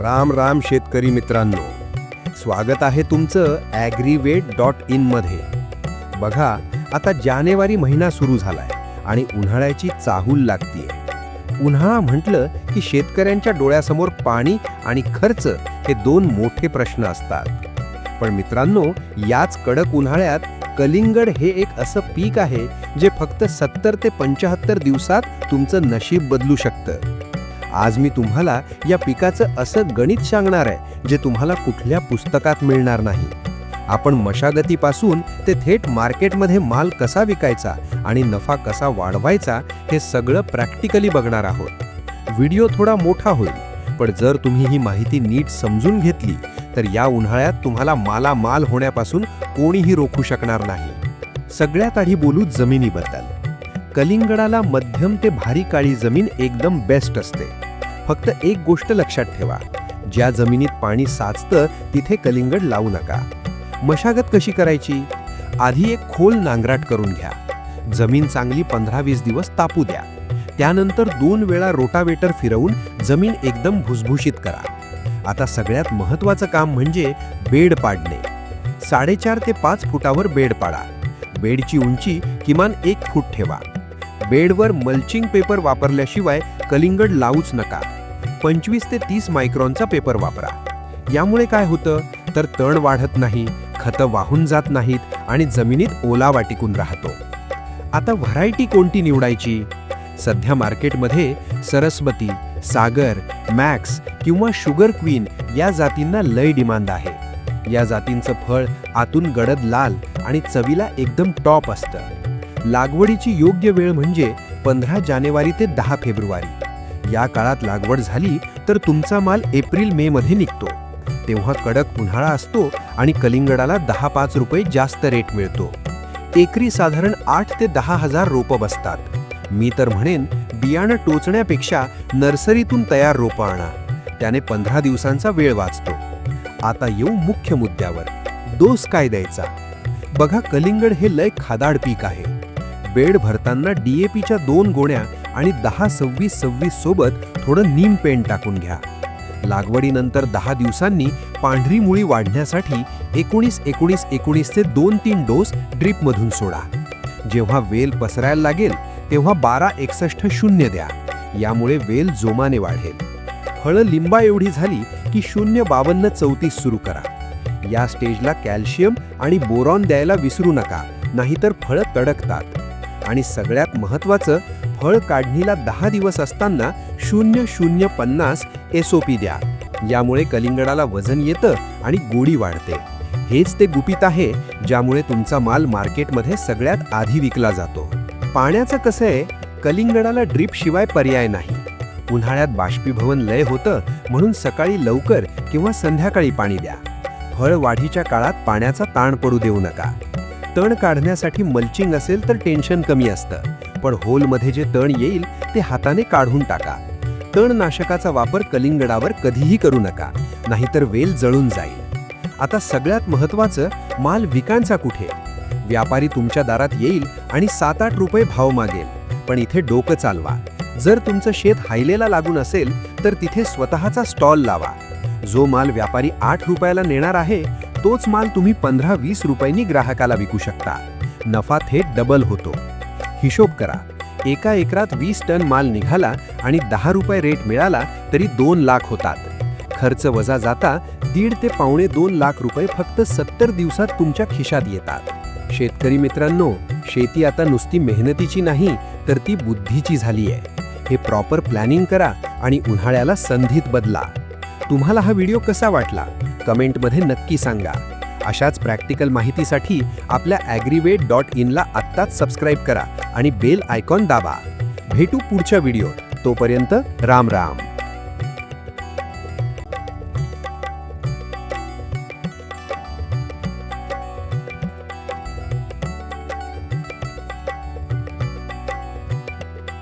राम राम शेतकरी मित्रांनो. स्वागत आहे तुमचं ॲग्रीवेट डॉट इनमध्ये बघा आता जानेवारी महिना सुरू झालाय आणि उन्हाळ्याची चाहूल लागतीये. उन्हाळा म्हटलं की शेतकऱ्यांच्या डोळ्यासमोर पाणी आणि खर्च हे दोन मोठे प्रश्न असतात. पण मित्रांनो याच कडक उन्हाळ्यात कलिंगड हे एक असं पीक आहे जे फक्त सत्तर ते पंच्याहत्तर दिवसात तुमचं नशीब बदलू शकतं. आज मी तुम्हाला या पिकाचं असं गणित सांगणार आहे जे तुम्हाला कुठल्या पुस्तकात मिळणार नाही. आपण मशागतीपासून ते थेट मार्केटमध्ये माल कसा विकायचा आणि नफा कसा वाढवायचा हे सगळं प्रॅक्टिकली बघणार आहोत. व्हिडिओ थोडा मोठा होईल पण जर तुम्ही ही माहिती नीट समजून घेतली तर या उन्हाळ्यात तुम्हाला मालामाल होण्यापासून कोणीही रोखू शकणार नाही. सगळ्यात आधी बोलू जमिनीबद्दल. कलिंगडाला मध्यम ते भारी काळी जमीन एकदम बेस्ट असते. फक्त एक गोष्ट लक्षात ठेवा. ज्या जमिनीत पाणी साचतं तिथे कलिंगड लावू नका. मशागत कशी करायची? आधी एक खोल नांगराट करून घ्या. जमीन चांगली पंधरा वीस दिवस तापू द्या. त्यानंतर दोन वेळा रोटावेटर फिरवून जमीन एकदम भुसभुशीत करा. आता सगळ्यात महत्त्वाचं काम म्हणजे बेड पाडणे. साडेचार ते पाच फुटावर बेड पाडा. बेडची उंची किमान एक फूट ठेवा. बेडवर मल्चिंग पेपर वापरल्याशिवाय कलिंगड लावूच नका. पंचवीस ते तीस मायक्रॉनचा पेपर वापरा. यामुळे काय होतं? तर तण वाढत नाही खतं वाहून जात नाहीत आणि जमिनीत ओलावा टिकून राहतो. आता व्हरायटी कोणती निवडायची? सध्या मार्केटमध्ये सरस्वती सागर मॅक्स किंवा शुगर क्वीन या जातींना लय डिमांड आहे. या जातींचं फळ आतून गडद लाल आणि चवीला एकदम टॉप असतं. लागवडीची योग्य वेळ म्हणजे पंधरा जानेवारी ते दहा फेब्रुवारी. या काळात लागवड झाली तर तुमचा माल एप्रिल मे मध्ये निघतो. तेव्हा कडक उन्हाळा असतो आणि कलिंगडाला दहा पाच रुपये जास्त रेट मिळतो. एकरी साधारण आठ ते दहा हजार रोपं बसतात. मी तर म्हणेन बियाणं टोचण्यापेक्षा नर्सरीतून तयार रोपं आणा. त्याने पंधरा दिवसांचा वेळ वाचतो. आता येऊ मुख्य मुद्द्यावर. दोष काय द्यायचा? बघा कलिंगड हे लय खादाड पीक आहे. बेड भरताना डीएपीच्या दोन गोण्या आणि दहा सव्वीस सव्वीस सोबत थोडं नीम पेंट टाकून घ्या. लागवडीनंतर दहा दिवसांनी पांढरी मुळी वाढण्यासाठी एकोणीस एकोणीस एकोणीसचे दोन तीन डोस ड्रीपमधून सोडा. जेव्हा वेल पसरायला लागेल तेव्हा बारा एकसष्ट शून्य द्या. यामुळे वेल जोमाने वाढेल. फळं लिंबा एवढी झाली की शून्य बावन्न चौतीस सुरू करा. या स्टेजला कॅल्शियम आणि बोरॉन द्यायला विसरू नका नाहीतर फळं तडकतात. आणि सगळ्यात महत्त्वाचं फळ काढणीला दहा दिवस असताना शून्य शून्य पन्नास एस ओ पी द्या. यामुळे कलिंगडाला वजन येतं आणि गोडी वाढते. हेच ते गुपित आहे ज्यामुळे तुमचा माल मार्केटमध्ये सगळ्यात आधी विकला जातो. पाण्याचं कसं आहे? कलिंगडाला ड्रीप शिवाय पर्याय नाही. उन्हाळ्यात बाष्पीभवन लय होतं म्हणून सकाळी लवकर किंवा संध्याकाळी पाणी द्या. फळ वाढीच्या काळात पाण्याचा ताण पडू देऊ नका. तण काढण्यासाठी मल्चिंग असेल तर टेन्शन कमी असतं. पण होलमध्ये जे तण येईल ते हाताने काढून टाका. तणनाशकाचा वापर कलिंगडावर कधीही करू नका नाहीतर वेल जळून जाईल. आता सगळ्यात महत्त्वाचं माल विकांचा कुठे? व्यापारी तुमच्या दारात येईल आणि सात आठ रुपये भाव मागेल पण इथे डोकं चालवा. जर तुमचं शेत हायलेला लागून असेल तर तिथे स्वतःचा स्टॉल लावा. जो माल व्यापारी आठ रुपयाला नेणार आहे तोच माल तुम्ही पंधरा वीस रुपयांनी ग्राहकाला विकू शकता. नफा थेट डबल होतो. हिशोब करा. एका एकरात वीस टन माल निघाला आणि दहा रुपये रेट मिळाला तरी दोन लाख होतात. खर्च वजा जाता दीड ते पावणे दोन लाख रुपये फक्त सत्तर दिवसात तुमच्या खिशात येतात. शेतकरी मित्रांनो शेती आता नुसती मेहनतीची नाही तर ती बुद्धीची झाली आहे हे प्रॉपर प्लॅनिंग करा आणि उन्हाळ्याला संधीत बदला. तुम्हाला हा व्हिडिओ कसा वाटला? कमेंटमध्ये नक्की सांगा. अशाच प्रॅक्टिकल माहितीसाठी आपल्या ॲग्रीवेट डॉट इनला आत्ताच सबस्क्राईब करा आणि बेल आयकॉन दाबा. भेटू पुढच्या व्हिडिओत. तोपर्यंत राम राम.